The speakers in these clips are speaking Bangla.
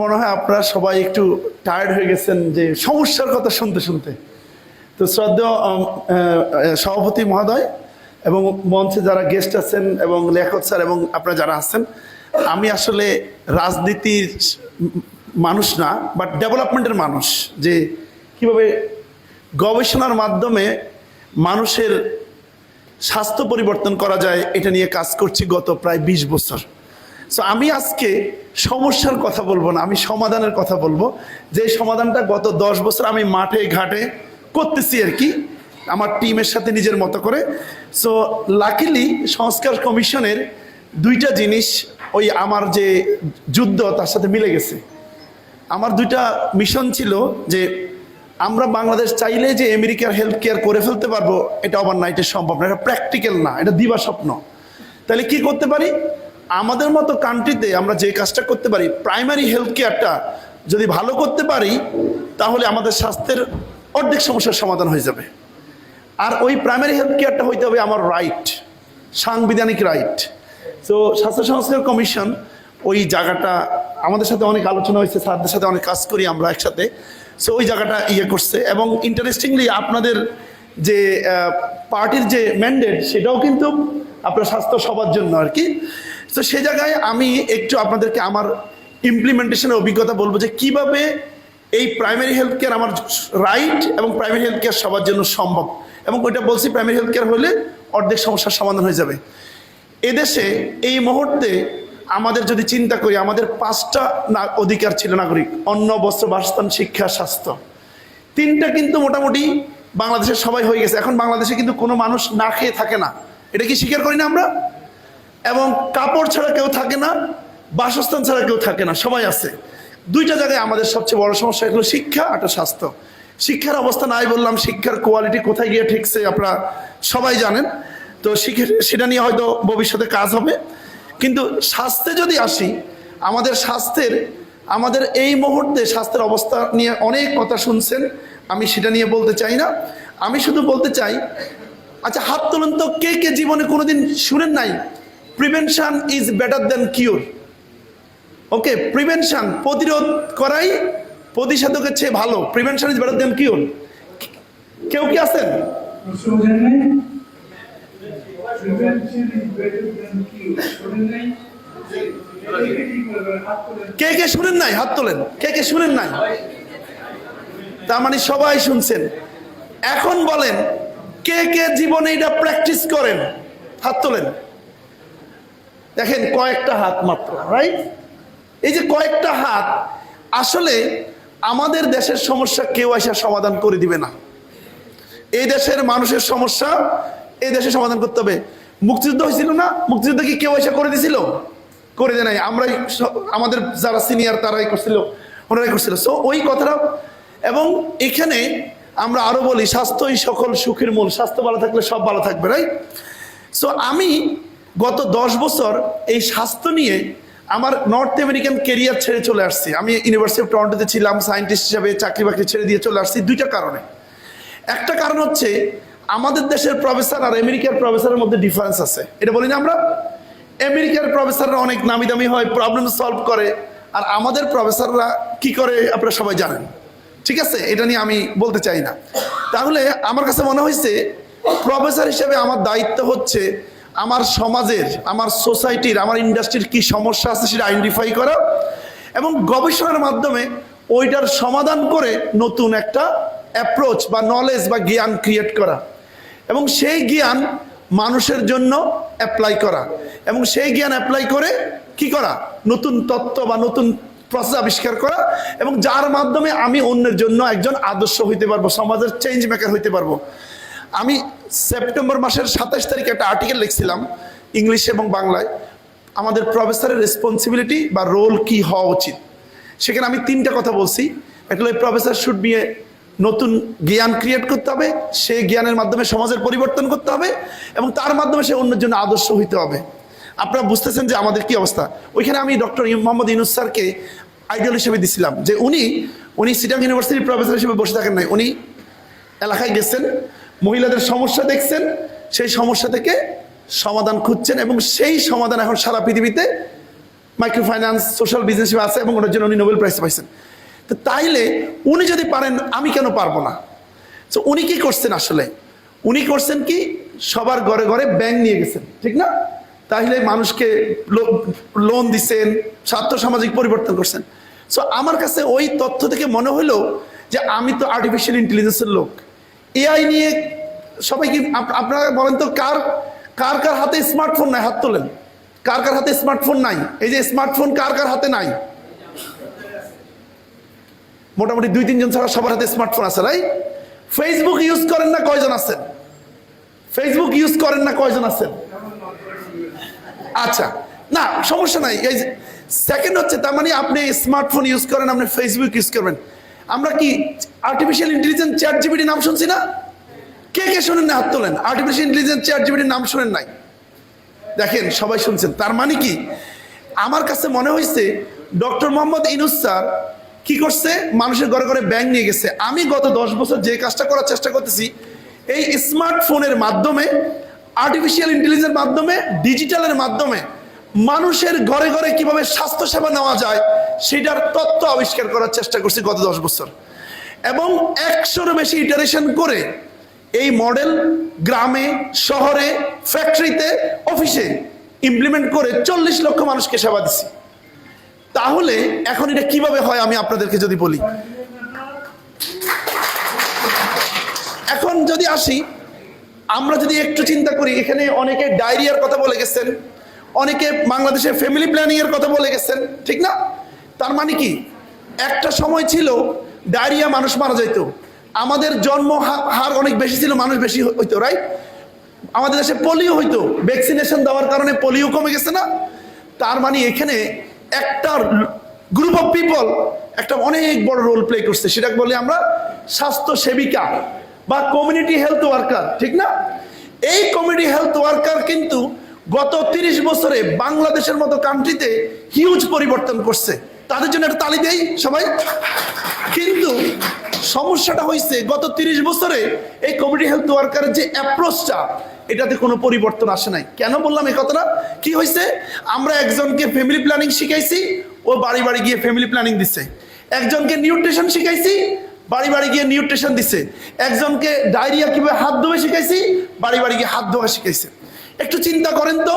মনে হয় আপনারা সবাই একটু টায়ার্ড হয়ে গেছেন যে সমস্যার কথা শুনতে শুনতে। তো শ্রদ্ধেয় সভাপতি মহোদয় এবং মঞ্চে যারা গেস্ট আছেন এবং লেখক স্যার এবং আপনারা যারা আছেন, আমি আসলে রাজনীতির মানুষ না বাট ডেভেলপমেন্টের মানুষ। যে কীভাবে গবেষণার মাধ্যমে মানুষের স্বাস্থ্য পরিবর্তন করা যায়, এটা নিয়ে কাজ করছি গত প্রায় বিশ বছর। সো আমি আজকে সমস্যার কথা বলব না, আমি সমাধানের কথা বলব। যে সমাধানটা গত দশ বছর আমি মাঠে ঘাটে করতেছি আর কি, আমার টিমের সাথে নিজের মতো করে। সো লাকিলি সংস্কার কমিশনের দুইটা জিনিস ওই আমার যে যুদ্ধ, তার সাথে মিলে গেছে। আমার দুইটা মিশন ছিল যে, আমরা বাংলাদেশ চাইলে যে আমেরিকার হেলথ কেয়ার করে ফেলতে পারব, এটা ওভার নাইটে সম্ভব না, এটা প্র্যাকটিক্যাল না, এটা দিবা স্বপ্ন। তাহলে কি করতে পারি? আমাদের মতো কান্ট্রিতে আমরা যে কাজটা করতে পারি প্রাইমারি হেলথ কেয়ারটা যদি ভালো করতে পারি, তাহলে আমাদের স্বাস্থ্যের অর্ধেক সমস্যার সমাধান হয়ে যাবে। আর ওই প্রাইমারি হেলথ কেয়ারটা হইতে হবে আমার রাইট সাংবিধানিক রাইট তো স্বাস্থ্য সংস্কার কমিশন ওই জায়গাটা, আমাদের সাথে অনেক আলোচনা হয়েছে, স্যারদের সাথে অনেক কাজ করি আমরা একসাথে। সো ওই জায়গাটা ইয়ে করছে এবং ইন্টারেস্টিংলি আপনাদের যে পার্টির যে ম্যান্ডেট সেটাও কিন্তু আপনার স্বাস্থ্য সবার জন্য আর কি। তো সে জায়গায় আমি একটু আপনাদেরকে আমার ইমপ্লিমেন্টেশনের অভিজ্ঞতা বলব যে কীভাবে এই প্রাইমারি হেলথ কেয়ার আমার রাইট এবং প্রাইমারি হেলথ কেয়ার সবার জন্য সম্ভব। এবং ওইটা বলছি প্রাইমারি হেলথ কেয়ার হলে অর্ধেক সমস্যার সমাধান হয়ে যাবে। এদেশে এই মুহূর্তে আমাদের যদি চিন্তা করি, আমাদের পাঁচটা না অধিকার ছিল নাগরিক, অন্ন, বস্ত্র, বাসস্থান, শিক্ষা, স্বাস্থ্য। তিনটা কিন্তু মোটামুটি বাংলাদেশের সবাই হয়ে গেছে। এখন বাংলাদেশে কিন্তু কোনো মানুষ না খেয়ে থাকে না। এটা কি স্বীকার করি না আমরা? এবং কাপড় ছাড়া কেউ থাকে না, বাসস্থান ছাড়া কেউ থাকে না, সবাই আছে। দুইটা জায়গায় আমাদের সবচেয়ে বড় সমস্যা হলো শিক্ষা একটা স্বাস্থ্য। শিক্ষার অবস্থা নাই বললাম, শিক্ষার কোয়ালিটি কোথায় গিয়ে ঠিকছে আপনারা সবাই জানেন। তো সেটা নিয়ে হয়তো ভবিষ্যতে কাজ হবে। কিন্তু স্বাস্থ্যে যদি আসি, আমাদের স্বাস্থ্যের, আমাদের এই মুহূর্তে স্বাস্থ্যের অবস্থা নিয়ে অনেক কথা শুনছেন, আমি সেটা নিয়ে বলতে চাই না। আমি শুধু বলতে চাই আচ্ছা হাত তুলুন তো কে কে জীবনে কোনোদিন শুনেন নাই prevention is better than cure okay prevention প্রতিরোধ করাই প্রতিষেধকের চেয়ে ভালো। Prevention is better than cure কেউ কি আছেন? কিউর কে কে শুনেন নাই? হাত তোলেন। কে কে শুনেন নাই? তার মানে সবাই শুনছেন। এখন বলেন কে কে জীবনে এটা প্র্যাকটিস করেন? হাত তোলেন। দেখেন কয়েকটা হাত মাত্র রাইট এই যে কয়েকটা হাত, আসলে আমাদের দেশের সমস্যা কেউ এসে সমাধান করে দিবে না। এই দেশের মানুষের সমস্যা এই দেশে সমাধান করতে হবে। মুক্তিযুদ্ধ হয়েছিল না? মুক্তিযুদ্ধ কি কেউ এসে করে দিছিল? করে দেয় নাই। আমরাই আমাদের যারা সিনিয়র তারাই করছিল, ওনারাই করছিল। সো ওই কথাটা, এবং এখানে আমরা আরও বলি, স্বাস্থ্যই সকল সুখের মূল। স্বাস্থ্য ভালো থাকলে সব ভালো থাকবে রাইট সো আমি গত দশ বছর এই স্বাস্থ্য নিয়ে আমার নর্থ আমেরিকান কেরিয়ার ছেড়ে চলে আসছি। আমি ইউনিভার্সিটি অফ টরন্টোতে ছিলাম সায়েন্টিস্ট হিসাবে চাকরি বাকরি ছেড়ে দিয়ে চলে আসছি দুইটা কারণে। একটা কারণ হচ্ছে, আমাদের দেশের প্রফেসর আর আমেরিকার প্রফেসরের মধ্যে ডিফারেন্স আছে। এটা বলি না আমরা? আমেরিকার প্রফেসররা অনেক নামি দামি হয় প্রবলেম সলভ করে, আর আমাদের প্রফেসররা কি করে আপনারা সবাই জানেন। ঠিক আছে? এটা নিয়ে আমি বলতে চাই না। তাহলে আমার কাছে মনে হয়েছে প্রফেসর হিসেবে আমার দায়িত্ব হচ্ছে আমার সমাজের, আমার সোসাইটির, আমার ইন্ডাস্ট্রির কি সমস্যা আছে সেটা আইডেন্টিফাই করা এবং গবেষণার মাধ্যমে ওইটার সমাধান করে নতুন একটা অ্যাপ্রোচ বা নলেজ বা জ্ঞান ক্রিয়েট করা এবং সেই জ্ঞান মানুষের জন্য অ্যাপ্লাই করা এবং সেই জ্ঞান অ্যাপ্লাই করে কি করা? নতুন তত্ত্ব বা নতুন প্রসেস আবিষ্কার করা এবং যার মাধ্যমে আমি অন্যের জন্য একজন আদর্শ হইতে পারব, সমাজের চেঞ্জ মেকার হইতে পারব। আমি সেপ্টেম্বর মাসের সাতাশ তারিখে একটা আর্টিকেল লিখছিলাম, ইংলিশ এবং বাংলায়। আমাদের প্রফেসরের রেসপন্সিবিলিটি বা রোল কি হওয়া উচিত? সেখানে আমি তিনটা কথা বলছি। একটা হলো প্রফেসর শুড বি এ নতুন জ্ঞান ক্রিয়েট করতে হবে সেই জ্ঞানের মাধ্যমে সমাজের পরিবর্তন করতে হবে এবং তার মাধ্যমে সে অন্যের জন্য আদর্শ হইতে হবে। আপনারা বুঝতেছেন যে আমাদের কি অবস্থা? ওইখানে আমি ডক্টর মোহাম্মদ ইনুস স্যারকে আইডিয়াল হিসেবে দিছিলাম যে উনি উনি সিটাং ইউনিভার্সিটির প্রফেসর হিসেবে বসে থাকেন নাই, উনি এলাকায় গেছেন। মহিলাদের সমস্যা দেখছেন, সেই সমস্যা থেকে সমাধান খুঁজছেন এবং সেই সমাধান এখন সারা পৃথিবীতে মাইক্রো ফাইন্যান্স সোশ্যাল বিজনেস আছে এবং ওটার জন্য উনি নোবেল প্রাইজ পাইছেন। তো তাইলে উনি যদি পারেন, আমি কেন পারব না? তো উনি কি করছেন আসলে? উনি করছেন কি, সবার ঘরে ঘরে ব্যাংক নিয়ে গেছেন, ঠিক না? তাহলে মানুষকে লোন দিচ্ছেন স্বার্থ সামাজিক পরিবর্তন করছেন। সো আমার কাছে ওই তথ্য থেকে মনে হলো যে আমি তো আর্টিফিশিয়াল ইন্টেলিজেন্সের লোক। এআই নিয়ে সবাই কি আপ- আপনারা বলেন তো কার কার কার হাতে স্মার্টফোন নাই? হাত তোলেন। কার কার হাতে স্মার্টফোন নাই? এই যে স্মার্টফোন কার কার হাতে নাই? মোটামুটি দুই, তিনজন ছাড়া সবার হাতে স্মার্টফোন আছে রাই ফেসবুক ইউজ করেন না কয়জন আছেন? ফেসবুক ইউজ করেন না কয়জন আছেন? আচ্ছা না, সমস্যা নাই। এই সেকেন্ড হচ্ছে, তার মানে আপনি স্মার্টফোন ইউজ করেন, আপনি ফেসবুক ইউজ করবেন। আমরা কি আর্টিফিশিয়াল ইন্টেলিজেন্স চ্যাট জিবিটির নাম শুনছি না? কে কে শোনেন না হাত তোলেন? আর্টিফিশিয়াল ইন্টেলিজেন্স চ্যাট জিবিটির নাম শোনেন নাই? দেখেন, সবাই শুনছেন। তার মানে কি? আমার কাছে মনে হয়েছে, ডক্টর মোহাম্মদ ইনুস স্যার কি করছে? মানুষের ঘরে ঘরে ব্যাংক নিয়ে গেছে। আমি গত দশ বছর যে কাজটা করার চেষ্টা করতেছি, এই স্মার্টফোনের মাধ্যমে আর্টিফিশিয়াল ইন্টেলিজেন্সের মাধ্যমে ডিজিটালের মাধ্যমে মানুষের ঘরে ঘরে কীভাবে স্বাস্থ্যসেবা নেওয়া যায়, সেটার তত্ত্ব আবিষ্কার করার চেষ্টা করছি গত দশ বছর। এবং একশোর বেশি ইটারেশন করে এই মডেল গ্রামে, শহরে ফ্যাক্টরিতে অফিসে ইমপ্লিমেন্ট করে চল্লিশ লক্ষ মানুষকে সেবা দিছি। তাহলে এখন এটা কীভাবে হয় আমি আপনাদেরকে যদি বলি। এখন যদি আসি, আমরা যদি একটু চিন্তা করি, এখানে অনেকে ডায়রিয়ার কথা বলে গেছেন। অনেকে বাংলাদেশের ফ্যামিলি প্ল্যানিং এর কথা বলে গেছেন, ঠিক না? তার মানে কি? একটা সময় ছিল ডায়রিয়া মানুষ মারা যেত আমাদের জন্ম হার অনেক বেশি ছিল, মানুষ বেশি হই- হইতো রাইট আমাদের দেশে পোলিও হইতো। ভ্যাকসিনেশন দেওয়ার কারণে পোলিও কমে গেছে না? তার মানে এখানে একটা গ্রুপ অফ পিপল একটা অনেক বড় রোল প্লে করছে। সেটা বলে আমরা স্বাস্থ্য সেবিকা বা কমিউনিটি হেলথ ওয়ার্কার ঠিক না? এই কমিউনিটি হেলথ ওয়ার্কার কিন্তু গত তিরিশ বছরে বাংলাদেশের মতো কান্ট্রিতে হিউজ পরিবর্তন করছে। তাদের জন্য একটা তালি দেই সবাই। কিন্তু সমস্যাটা হয়েছে গত তিরিশ বছরে এই কমিউনিটি হেলথ ওয়ার্কারের যে অ্যাপ্রোচটা এটাতে কোনো পরিবর্তন আসে নাই। কেন বললাম এই কথাটা? কি হয়েছে আমরা একজনকে ফ্যামিলি প্ল্যানিং শিখাইছি, ও বাড়ি বাড়ি গিয়ে ফ্যামিলি প্ল্যানিং দিচ্ছে একজনকে নিউট্রিশন শিখাইছি, বাড়ি বাড়ি গিয়ে নিউট্রিশন দিছে। একজনকে ডায়রিয়া কীভাবে হাত ধোয়া শিখাইছি, বাড়ি বাড়ি গিয়ে হাত ধোয়া শিখাইছে। একটু চিন্তা করেন তো।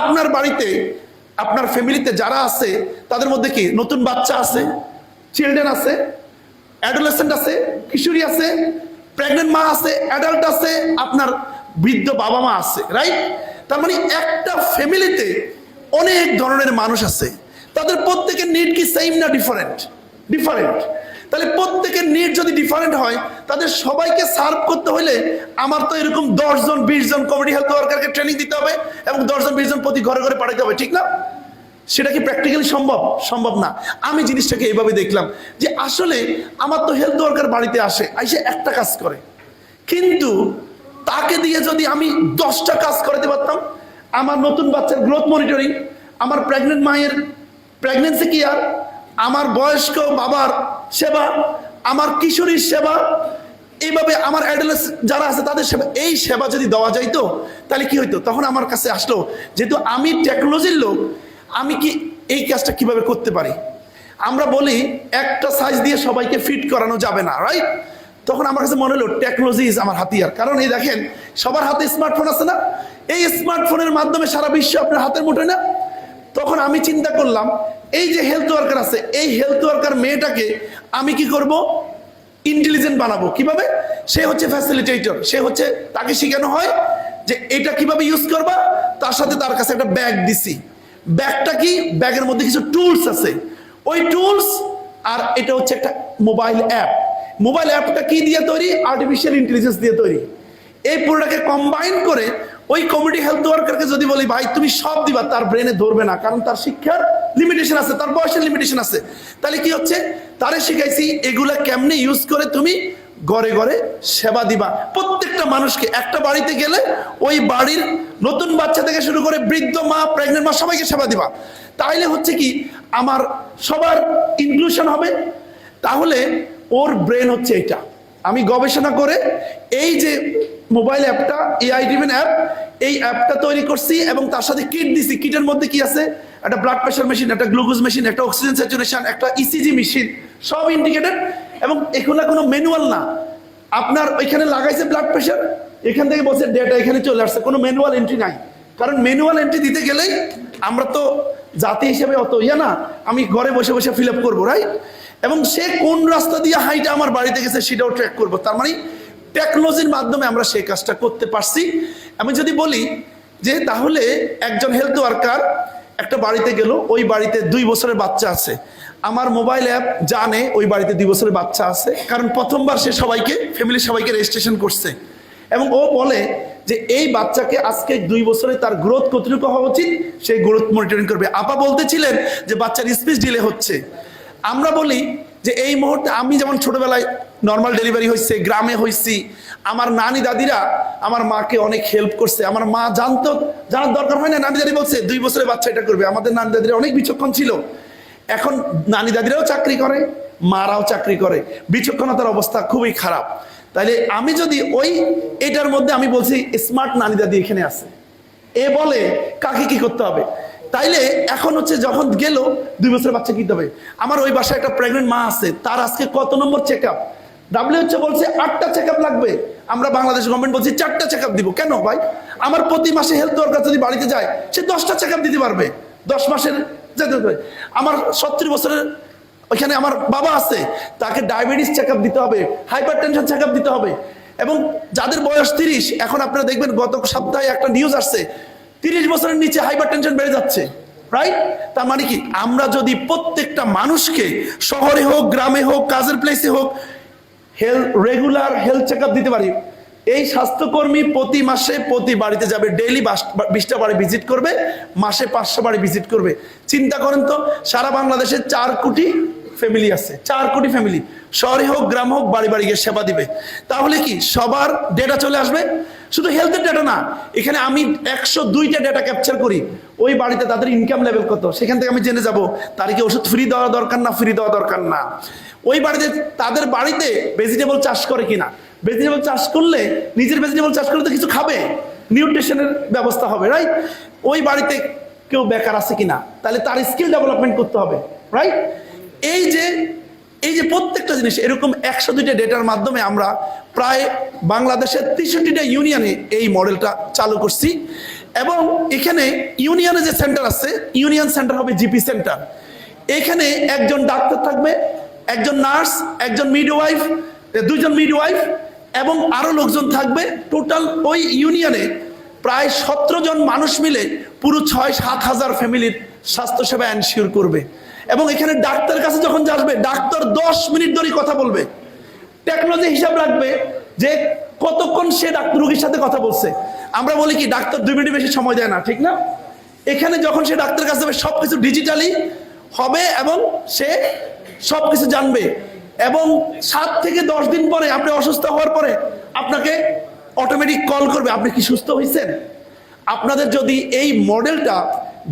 আপনার বাড়িতে, আপনার ফ্যামিলিতে যারা আছে, তাদের মধ্যে কি নতুন বাচ্চা আছে? চিলড্রেন আছে? অ্যাডোলেসেন্ট আছে? কিশোরী আছে? প্রেগনেন্ট মা আছে? অ্যাডাল্ট আছে? আপনার বৃদ্ধ বাবা মা আছে, রাইট? তার মানে একটা ফ্যামিলিতে অনেক ধরনের মানুষ আছে। তাদের প্রত্যেকের নিড কি সেম না ডিফারেন্ট ডিফারেন্ট তাহলে প্রত্যেকের নিড যদি ডিফারেন্ট হয়, তাদের সবাইকে সার্ভ করতে হলে আমার তো এরকম দশজন বিশ জন কমিউনিটি হেলথ ওয়ার্কারকে ট্রেনিং দিতে হবে এবং দশজন বিশ জন প্রতি ঘরে ঘরে পাঠাতে হবে, ঠিক না? সেটা কি প্র্যাকটিক্যালি সম্ভব? সম্ভব না। আমি জিনিসটাকে এইভাবে দেখলাম যে আসলে আমার তো হেলথ ওয়ার্কার বাড়িতে আসে, আইসে একটা কাজ করে। কিন্তু তাকে দিয়ে যদি আমি দশটা কাজ করাতে পারতাম, আমার নতুন বাচ্চার গ্রোথ মনিটরিং আমার প্রেগনেন্ট মায়ের প্রেগনেন্সি কেয়ার আমার বয়স্ক বাবার সেবা, আমার কিশোরীর সেবা, এইভাবে আমার অ্যাডালেস যারা আছে তাদের সেবা, এই সেবা যদি দেওয়া যাইতো, তাহলে কি হইতো? তখন আমার কাছে আসলো, যেহেতু আমি টেকনোলজির লোক, আমি কি এই কাজটা কীভাবে করতে পারি? আমরা বলি, একটা সাইজ দিয়ে সবাইকে ফিট করানো যাবে না রাইট তখন আমার কাছে মনে হলো টেকনোলজি ইজ আমার হাতিয়ার। কারণ এই দেখেন, সবার হাতে স্মার্টফোন আছে না? এই স্মার্টফোনের মাধ্যমে সারা বিশ্ব আপনার হাতের মুঠোয় না? তখন আমি চিন্তা করলাম, এই যে হেলথ ওয়ার্কার আছে, এই হেলথ ওয়ার্কার মেয়েটাকে আমি কি করব? ইন্টেলিজেন্ট বানাবো। কীভাবে? সে হচ্ছে ফ্যাসিলিটেটর সে হচ্ছে, তাকে শেখানো হয় যে এটা কীভাবে ইউজ করবা? তার সাথে তার কাছে একটা ব্যাগ দিছি। ব্যাগটা কি? ব্যাগের মধ্যে কিছু টুলস আছে। ওই টুলস আর এটা হচ্ছে একটা মোবাইল অ্যাপ মোবাইল অ্যাপটা কি দিয়ে তৈরি? আর্টিফিশিয়াল ইন্টেলিজেন্স দিয়ে তৈরি। এই পুরোটাকে কম্বাইন করে ওই কমিউনিটি হেলথ ওয়ার্কারকে যদি বলি, ভাই, তুমি সব দিবা, তার ব্রেনে ধরবে না, কারণ তার শিক্ষার লিমিটেশন আছে, তার বয়সের লিমিটেশন আছে। তাহলে কি হচ্ছে? তারে শিখাইছি, এগুলা কেমনে ইউজ করে তুমি ঘরে ঘরে সেবা দিবা? প্রত্যেকটা মানুষকে, একটা বাড়িতে গেলে ওই বাড়ির নতুন বাচ্চা থেকে শুরু করে বৃদ্ধ মা প্রেগনেন্ট মা, সবাইকে সেবা দিবা। তাইলে হচ্ছে কি, আমার সবার ইনক্লুশন হবে। তাহলে ওর ব্রেন হচ্ছে এটা আমি গবেষণা করে এই যে মোবাইল অ্যাপটা এআই ড্রিভেন অ্যাপ, এই অ্যাপটা তৈরি করছি এবং তার সাথে কিট দিছি। কিটের মধ্যে কি আছে? একটা ব্লাড প্রেশার মেশিন একটা গ্লুকোজ মেশিন একটা অক্সিজেন স্যাচুরেশন একটা ইসিজি মেশিন সব ইন্ডিকেটেড এবং এগুলো কোনো ম্যানুয়াল না। আপনার ওইখানে লাগাইছে ব্লাড প্রেশার এখান থেকে বলছে ডেটা এখানে চলে আসছে, কোনো ম্যানুয়াল এন্ট্রি নাই। কারণ ম্যানুয়াল এন্ট্রি দিতে গেলেই আমরা তো জাতি হিসেবে অত ইয়া না, আমি ঘরে বসে বসে ফিল আপ করব রাইট এবং সে কোন রাস্তা দিয়ে হাইটা আমার বাড়িতে গেছে সেটাও ট্র্যাক করব। তার মানে টেকনোলজির মাধ্যমে আমরা সেই কাজটা করতে পারছি। আমি যদি বলি যে তাহলে একজন হেলথ ওয়ার্কার একটা বাড়িতে গেল, ওই বাড়িতে দুই বছরের বাচ্চা আছে। আমার মোবাইল অ্যাপ জানে ওই বাড়িতে দুই বছরের বাচ্চা আছে, কারণ প্রথমবার সে সবাইকে ফ্যামিলির সবাইকে রেজিস্ট্রেশন করছে। এবং ও বলে যে এই বাচ্চাকে আজকে দুই বছরে তার গ্রোথ কতটুকু হওয়া উচিত সেই গ্রোথ মনিটরিং করবে। আপা বলতেছিলেন যে বাচ্চার স্পিচ ডিলে হচ্ছে। আমরা বলি যে এই মুহূর্তে আমি যেমন ছোটবেলায় নর্মাল ডেলিভারি হয়েছে গ্রামে হয়েছি আমার নানি দাদিরা আমার মাকে অনেক হেল্প করছে, আমার মা জানতো, জানার দরকার হয় না নানি দাদি বলছে, দুই বছরের বাচ্চা এটা করবে। আমাদের নানি দাদিরা অনেক বিচক্ষণ ছিল। এখন নানি দাদিরাও চাকরি করে, মারাও চাকরি করে। বিচক্ষণতার অবস্থা খুবই খারাপ। তাইলে আমি যদি ওই এটার মধ্যে আমি বলছি, স্মার্ট নানি দাদি এখানে আছে। এ বলে কাকে কি করতে হবে? তাইলে এখন হচ্ছে যখন গেল, দুই বছরের বাচ্চা কিনতে হবে। আমার ওই বাসায় একটা প্রেগনেন্ট মা আছে, তার আজকে কত নম্বর চেক আপ ডাব্লিউএইচও বলছে, আটটা চেক আপ লাগবে। আমরা বাংলাদেশ গভর্নমেন্ট বলছি, চারটা চেক আপ দিব। কেন ভাই? আমার প্রতি মাসে হেলথ ওয়ার্কার যদি বাড়িতে যায়, সে দশটা চেক আপ দিতে পারবে। দশ মাসের যেতে আমার সত্তর বছরের ওইখানে আমার বাবা আছে, তাকে ডায়াবেটিস চেক আপ দিতে হবে হাইপার টেনশন চেক আপ দিতে হবে। এবং যাদের বয়স তিরিশ, এখন আপনারা দেখবেন গত সপ্তাহে একটা নিউজ আসছে তিরিশ বছরের নিচে হাইপার টেনশন বেড়ে যাচ্ছে রাইট তার মানে কি? আমরা যদি প্রত্যেকটা মানুষকে শহরে হোক, গ্রামে হোক, কাজের প্লেসে হোক হেলথ রেগুলার হেলথ চেক দিতে পারি, এই স্বাস্থ্যকর্মী প্রতি মাসে প্রতি বাড়িতে যাবে ডেইলি বিশটা বাড়ি ভিজিট করবে, মাসে পাঁচশো বাড়ি ভিজিট করবে। চিন্তা করেন তো, সারা বাংলাদেশে চার কোটি ফ্যামিলি আছে, চার কোটি ফ্যামিলি শহরে হোক, গ্রাম হোক, বাড়ি বাড়ি গিয়ে সেবা দিবে। তাহলে কি সবার ডেটা চলে আসবে? শুধু হেলথের ডেটা না, এখানে আমি একশো দুইটা ডেটা ক্যাপচার করি। ওই বাড়িতে তাদের ইনকাম লেভেল কত? সেখান থেকে আমি জেনে যাব তার কি ওষুধ ফ্রি দেওয়া দরকার না ফ্রি দেওয়া দরকার না। ওই বাড়িতে তাদের বাড়িতে ভেজিটেবল চাষ করে কিনা? ভেজিটেবল চাষ করলে, নিজের ভেজিটেবল চাষ করলে তো কিছু খাবে? নিউট্রিশনের ব্যবস্থা হবে রাইট ওই বাড়িতে কেউ বেকার আছে কিনা? তাহলে তার স্কিল ডেভেলপমেন্ট করতে হবে রাইট এই যে এই যে প্রত্যেকটা জিনিস এরকম একশো দুইটা ডেটার মাধ্যমে আমরা প্রায় বাংলাদেশের তেষট্টিটা ইউনিয়নে এই মডেলটা চালু করছি। এবং এখানে ইউনিয়নে যে সেন্টার আছে, ইউনিয়ন সেন্টার হবে জিপি সেন্টার। এখানে একজন ডাক্তার থাকবে, একজন নার্স, একজন মিডওয়াইফ দুইজন মিডওয়াইফ এবং আরও লোকজন থাকবে। টোটাল ওই ইউনিয়নে প্রায় সতেরো জন মানুষ মিলে পুরো ছয় সাত হাজার ফ্যামিলির স্বাস্থ্যসেবা এনশিওর করবে। এবং এখানে ডাক্তারের কাছে যখন আসবে ডাক্তার দশ মিনিট ধরে কথা বলবে। টেকনোলজি হিসাব রাখবে যে কতক্ষণ সে ডাক্তার রোগীর সাথে কথা বলছে। আমরা বলি কি, ডাক্তার দুই মিনিট বেশি সময় দেয় না, ঠিক না? এখানে যখন সে ডাক্তারের কাছে যাবে সব কিছু ডিজিটালি হবে এবং সে সব কিছু জানবে। এবং সাত থেকে দশ দিন পরে আপনি অসুস্থ হওয়ার পরে আপনাকে অটোমেটিক কল করবে, আপনি কি সুস্থ হয়েছেন আপনাদের যদি এই মডেলটা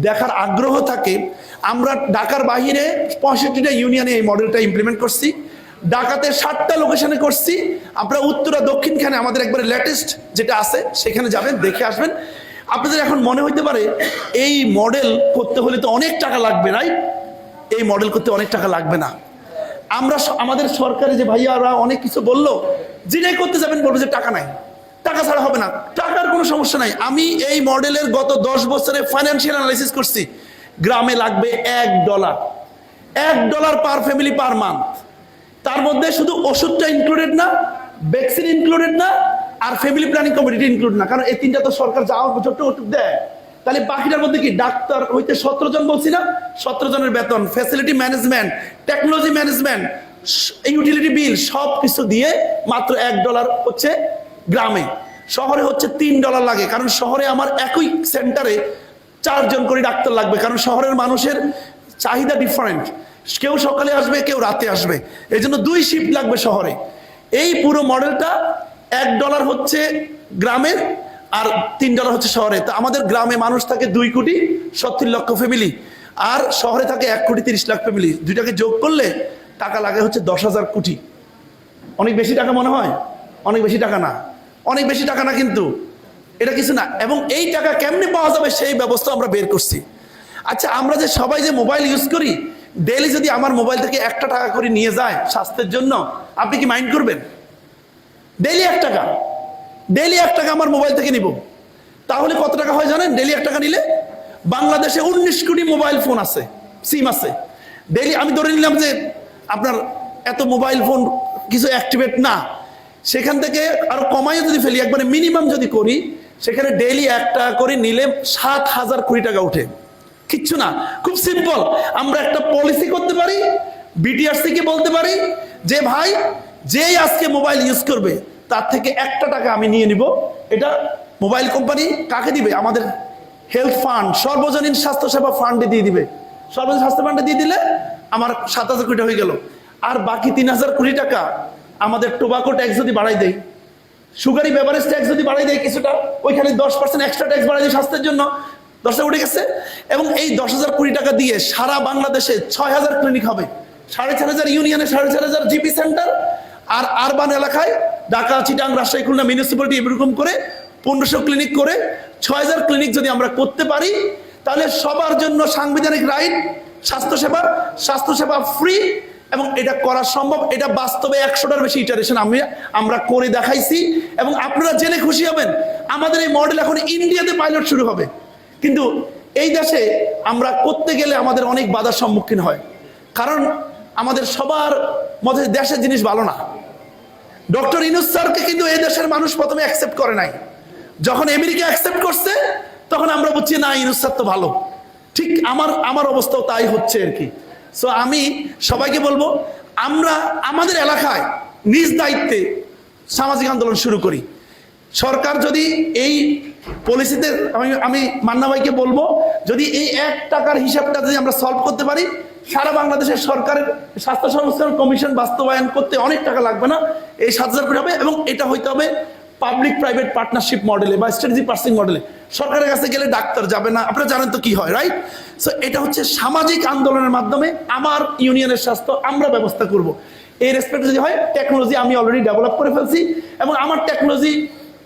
দেখার আগ্রহ থাকে। আমরা ঢাকার বাহিরে পঁয়ষট্টিটা ইউনিয়নে এই মডেলটা ইমপ্লিমেন্ট করছি। ঢাকাতে ষাটটা লোকেশনে করছি। আমরা উত্তরা, দক্ষিণখানে আমাদের একবারে লেটেস্ট যেটা আছে, সেখানে যাবেন, দেখে আসবেন। আপনাদের এখন মনে হইতে পারে, এই মডেল করতে হলে তো অনেক টাকা লাগবে রাইট এই মডেল করতে অনেক টাকা লাগবে না। আমরা আমাদের সরকারি যে ভাইয়ারা অনেক কিছু বলল, যিনি করতে যাবেন বলবে যে টাকা নাই। টাকা ছাড়া হবে না। টাকার কোনো সমস্যা নাই। আমি এই মডেলের গত দশ বছরে ফাইন্যান্সিয়াল অ্যানালাইসিস করছি। গ্রামে লাগবে এক ডলার এক dollar per family per month তার মধ্যে শুধু ওষুধটা ইনক্লুডেড না ভ্যাকসিন ইনক্লুডেড না, আর ফ্যামিলি প্ল্যানিং কমিটি ইনক্লুড না। কারণ এই তিনটা তো সরকার যাওয়ার ওষুধ দেয়। তাহলে বাকিটার মধ্যে কি ডাক্তার হইতে সতেরো জন বলছি না? সতেরো জনের বেতন facility management technology management utility bill সব কিছু দিয়ে মাত্র এক ডলার হচ্ছে গ্রামে। শহরে হচ্ছে তিন ডলার লাগে, কারণ শহরে আমার একই সেন্টারে চারজন করে ডাক্তার লাগবে, কারণ শহরের মানুষের চাহিদা ডিফারেন্ট কেউ সকালে আসবে, কেউ রাতে আসবে এই জন্য দুই শিফট লাগবে শহরে। এই পুরো মডেলটা এক ডলার হচ্ছে গ্রামের আর তিন ডলার হচ্ছে শহরে। তা আমাদের গ্রামে মানুষ থাকে দুই কোটি সত্তর লক্ষ ফ্যামিলি আর শহরে থাকে এক কোটি তিরিশ লাখ ফ্যামিলি দুইটাকে যোগ করলে টাকা লাগে হচ্ছে দশ হাজার কোটি। অনেক বেশি টাকা মনে হয়? অনেক বেশি টাকা না। অনেক বেশি টাকা না কিন্তু। এটা কিছু না। এবং এই টাকা কেমনে পাওয়া যাবে সেই ব্যবস্থা আমরা বের করছি। আচ্ছা আমরা যে সবাই যে মোবাইল ইউজ করি ডেলি যদি আমার মোবাইল থেকে একটা টাকা করে নিয়ে যায় স্বাস্থ্যের জন্য, আপনি কি মাইন্ড করবেন? ডেলি এক টাকা। ডেলি এক টাকা আমার মোবাইল থেকে নিব। তাহলে কত টাকা হয় জানেন? ডেলি এক টাকা নিলে বাংলাদেশে উনিশ কোটি মোবাইল ফোন আছে সিম আছে। ডেলি আমি ধরে নিলাম যে আপনার এত মোবাইল ফোন কিছু অ্যাক্টিভেট না। সেখান থেকে আরও কমাইও যদি ফেলি, একবারে মিনিমাম যদি করি, সেখানে ডেলি এক টাকা করে নিলে সাত হাজার কোটি টাকা উঠে কিচ্ছু না। খুব সিম্পল আমরা একটা পলিসি করতে পারি বিটিআরসি কে বলতে পারি যে, ভাই, যেই আজকে মোবাইল ইউজ করবে, তার থেকে একটা টাকা আমি নিয়ে নিব। এটা মোবাইল কোম্পানি কাকে দিবে? আমাদের হেলথ ফান্ড সর্বজনীন স্বাস্থ্যসেবা ফান্ডে দিয়ে দিবে। সর্বজনীন স্বাস্থ্য ফান্ডে দিয়ে দিলে আমার সাত হাজার কোটি টাকা হয়ে গেল। আর বাকি তিন হাজার কোটি টাকা আমাদের টোবাকো ট্যাক্স যদি বাড়াই দেয় সুগারি বেভারেজ ট্যাক্স যদি বাড়াই দেয় কিছুটা, ওইখানে দশ পার্সেন্ট এক্সট্রা ট্যাক্স বাড়াই দেয় স্বাস্থ্যের জন্য, দশটা উঠে গেছে। এবং এই দশ হাজার কোটি টাকা দিয়ে সারা বাংলাদেশে ছয় হাজার ক্লিনিক হবে। সাড়ে চার হাজার ইউনিয়নে সাড়ে চার হাজার জিপি সেন্টার আর আরবান এলাকায় ঢাকা, চিটাং, রাজশাহী, খুলনা মিউনিসিপ্যালিটি এরকম করে পনেরোশো ক্লিনিক করে ছয় হাজার ক্লিনিক যদি আমরা করতে পারি, তাহলে সবার জন্য সাংবিধানিক রাইট স্বাস্থ্যসেবা স্বাস্থ্যসেবা ফ্রি এবং এটা করা সম্ভব, এটা বাস্তবে একশোটার বেশি ইটারেশন আমি, আমরা করে দেখাইছি। এবং আপনারা জেনে খুশি হবেন, আমাদের এই মডেল এখন ইন্ডিয়াতে পাইলট শুরু হবে। কিন্তু এই দেশে আমরা করতে গেলে আমাদের অনেক বাধার সম্মুখীন হয়। কারণ আমাদের সবার মধ্যে দেশের জিনিস ভালো না। ডক্টর ইনুস স্যারকে কিন্তু এই দেশের মানুষ প্রথমে অ্যাকসেপ্ট করে নাই। যখন আমেরিকা অ্যাকসেপ্ট করছে, তখন আমরা বুঝছি, না, ইনুস স্যার তো ভালো। ঠিক আমার আমার অবস্থাও তাই হচ্ছে আর কি। সো আমি সবাইকে বলব, আমরা আমাদের এলাকায় নিজ দায়িত্বে সামাজিক আন্দোলন শুরু করি। সরকার যদি এই পলিসিতে আমি আমি মান্না ভাইকে বলব, যদি এই এক টাকার হিসাবটা যদি আমরা সলভ করতে পারি, সারা বাংলাদেশের সরকারের স্বাস্থ্য সংস্থান কমিশন বাস্তবায়ন করতে অনেক টাকা লাগবে না, এই সাত হাজার কোটি হবে এবং এটা হইতে হবে পাবলিক প্রাইভেট পার্টনারশিপ মডেলে বা স্ট্র্যাটেজি পার্সিং মডেলে সরকারের কাছে গেলে ডাক্তার যাবে না। আপনারা জানেন তো কি হয় রাইট সো এটা হচ্ছে সামাজিক আন্দোলনের মাধ্যমে আমার ইউনিয়নের স্বাস্থ্য আমরা ব্যবস্থা করব। এই রেসপেক্ট যদি হয় টেকনোলজি আমি অলরেডি ডেভেলপ করে ফেলছি এবং আমার টেকনোলজি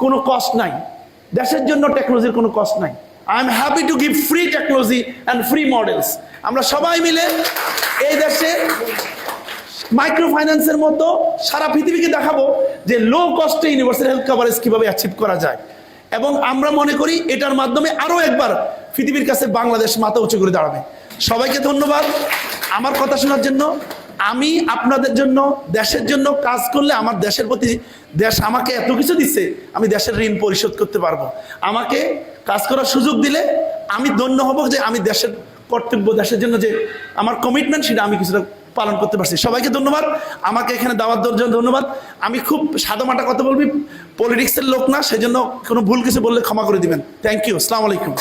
কোনো কস্ট নাই। দেশের জন্য টেকনোলজির কোনো কস্ট নাই। I am happy to give free technology and free models আমরা সবাই মিলে এই দেশে মাইক্রো ফাইন্যান্সের মতো সারা পৃথিবীকে দেখাবো যে লো কস্টে ইউনিভার্সাল হেলথ কভারেজ কীভাবে অ্যাচিভ করা যায়। এবং আমরা মনে করি এটার মাধ্যমে আরও একবার পৃথিবীর কাছে বাংলাদেশ মাথা উঁচু করে দাঁড়াবে। সবাইকে ধন্যবাদ আমার কথা শোনার জন্য। আমি আপনাদের জন্য, দেশের জন্য কাজ করলে আমার দেশের প্রতি দেশ আমাকে এত কিছু দিচ্ছে, আমি দেশের ঋণ পরিশোধ করতে পারব। আমাকে কাজ করার সুযোগ দিলে আমি ধন্য হব যে আমি দেশের কর্তব্য, দেশের জন্য যে আমার কমিটমেন্ট সেটা আমি কিছুটা পালন করতে পারছি। সবাইকে ধন্যবাদ। আমাকে এখানে দাওয়াত দেওয়ার জন্য ধন্যবাদ। আমি খুব সাদামাটা কথা বলবি পলিটিক্সের লোক না, সেজন্য কোনো ভুল কিছু বললে ক্ষমা করে দিবেন। থ্যাংক ইউ আসসালামু আলাইকুম।